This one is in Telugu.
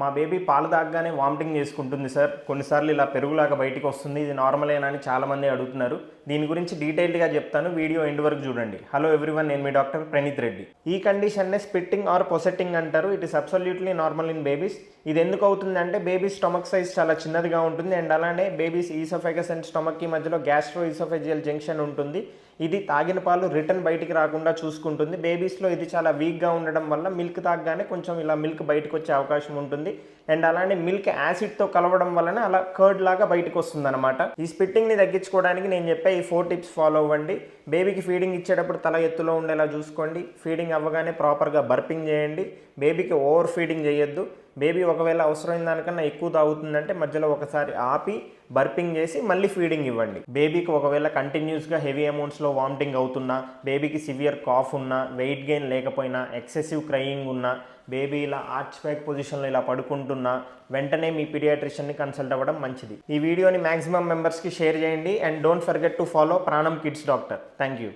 మా బేబీ పాలు తాగగానే వామిటింగ్ చేసుకుంటుంది సార్. కొన్నిసార్లు ఇలా పెరుగులాగా బయటికి వస్తుంది. ఇది నార్మలేనా అని చాలామంది అడుగుతున్నారు. దీని గురించి డీటెయిల్డ్గా చెప్తాను. వీడియో ఎండ్ వరకు చూడండి. హలో ఎవ్రీవన్ నేను మీ డాక్టర్ ప్రణీత్ రెడ్డి. ఈ కండిషన్నే స్పిట్టింగ్ ఆర్ పొసెట్టింగ్ అంటారు. It is absolutely normal in babies. ఇది ఎందుకు అవుతుంది అంటే బేబీ స్టమక్ సైజ్ చాలా చిన్నదిగా ఉంటుంది. అండ్ అలానే బేబీస్ ఈసోఫెగస్ అండ్ స్టమక్కి మధ్యలో గ్యాస్ట్రో ఈసోఫెజియల్ జంక్షన్ ఉంటుంది. ఇది తాగిన పాలు రిటర్న్ బయటికి రాకుండా చూసుకుంటుంది. బేబీస్లో ఇది చాలా వీక్గా ఉండడం వల్ల మిల్క్ తాగగానే కొంచెం ఇలా మిల్క్ బయటకు వచ్చే అవకాశం ఉంటుంది. అండ్ అలానే మిల్క్ యాసిడ్తో కలవడం వలన అలా కర్డ్ లాగా బయటకు వస్తుంది అనమాట ఈ స్పిట్టింగ్ని తగ్గించుకోవడానికి నేను చెప్పే ఈ ఫోర్ టిప్స్ ఫాలో అవ్వండి. బేబీకి ఫీడింగ్ ఇచ్చేటప్పుడు తల ఎత్తులో ఉండేలా చూసుకోండి. ఫీడింగ్ అవ్వగానే ప్రాపర్గా బర్పింగ్ చేయండి. బేబీకి ఓవర్ ఫీడింగ్ చేయొద్దు. బేబీ ఒకవేళ అవసరమైన దానికన్నా ఎక్కువ తాగుతుందంటే మధ్యలో ఒకసారి ఆపి బర్పింగ్ చేసి మళ్ళీ ఫీడింగ్ ఇవ్వండి. బేబీకి ఒకవేళ కంటిన్యూస్గా హెవీ అమౌంట్స్లో వామిటింగ్ అవుతున్నా బేబీకి సివియర్ కాఫ్ ఉన్నా వెయిట్ గెయిన్ లేకపోయినా ఎక్సెసివ్ క్రయింగ్ ఉన్నా బేబీ ఇలా ఆర్చ్ బ్యాక్ పొజిషన్లో ఇలా పడుకుంటున్నా వెంటనే మీ పీడియాట్రిషియన్ని కన్సల్ట్ అవ్వడం మంచిది. ఈ వీడియోని మ్యాక్సిమం మెంబర్స్కి షేర్ చేయండి. And don't forget to follow Pranam kids doctor. Thank you.